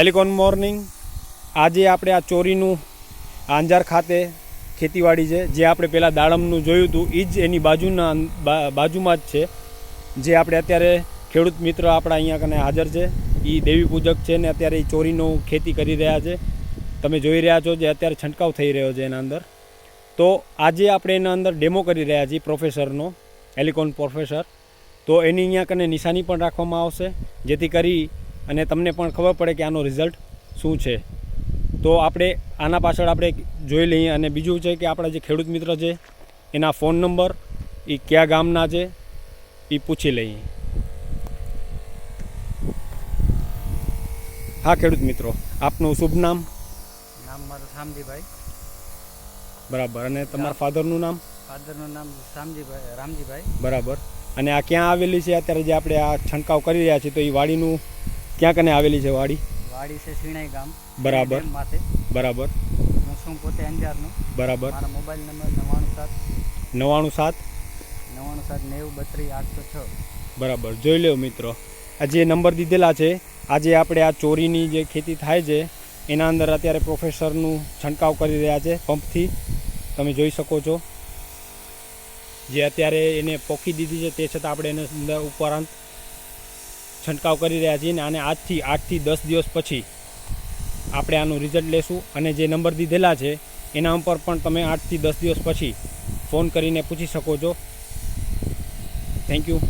Elecon morning આજે આપણે આ ચોરીનું આંજાર ખાતે ખેતીવાડી છે. જે આપણે પહેલાં દાડમનું જોયું હતું એ જ એની બાજુના બાજુમાં જ છે. જે આપણે અત્યારે ખેડૂત મિત્ર આપણા અહીંયા કને હાજર છે. એ દેવી પૂજક છે ને અત્યારે એ ચોરીનું ખેતી કરી રહ્યા છે. તમે જોઈ રહ્યા છો જે અત્યારે છંટકાવ થઈ રહ્યો છે એના અંદર. તો આજે આપણે એના અંદર ડેમો કરી રહ્યા છીએ પ્રોફેસરનો એલિકોન પ્રોફેસર તો એની અહીંયા કને નિશાની પણ રાખવામાં આવશે. જેથી કરી અને તમને પણ ખબર પડે કે આનો રિઝલ્ટ શું છે. તો આપણે આના પાછળ આપણે જોઈ લઈએ અને બીજું છે કે આપણા જે ખેડૂત મિત્ર છે એના ફોન નંબર એ કયા ગામના છે એ પૂછી લઈએ. હા ખેડૂત મિત્રો આપનું શુભ નામ? નામ મારું શામજીભાઈ. બરાબર અને તમારા ફાધરનું નામ? ફાધરનું નામ શામજીભાઈ રામજીભાઈ. બરાબર અને આ ક્યાં આવેલી છે? અત્યારે જે આપણે આ છંટકાવ કરી રહ્યા છીએ તો એ વાડીનું ક્યાં કને આવેલી છે વાડી? વાડી છે શ્રીણાઈ ગામ. બરાબર. માથે. બરાબર. હું છું પોતે અંજારનો. બરાબર. મારા મોબાઈલ નંબર નવ્વાણું સાત. નવ્વાણું સાત? નવ્વાણું સાત નેવું બત્રીસ આઠસો છ. બરાબર. જોઈ લો મિત્રો. આ જે નંબર દીધેલા છે આજે આપણે આ ચોરીની જે ખેતી થાય છે એના અંદર અત્યારે પ્રોફેસરનું છંટકાવ કરી રહ્યા છે પંપથી. તમે જોઈ શકો છો. જે અત્યારે એને પોખી દીધી છે તે છતાં આપણે એને અંદર ઉપરાંત છંટકાવ કરી રહ્યા છીએ ને આને આજથી આઠથી દસ દિવસ પછી આપણે આનું રિઝલ્ટ લેશું. અને જે નંબર દીધેલા છે, એના ઉપર પણ તમે આઠથી દસ દિવસ પછી ફોન કરીને પૂછી શકો છો. Thank you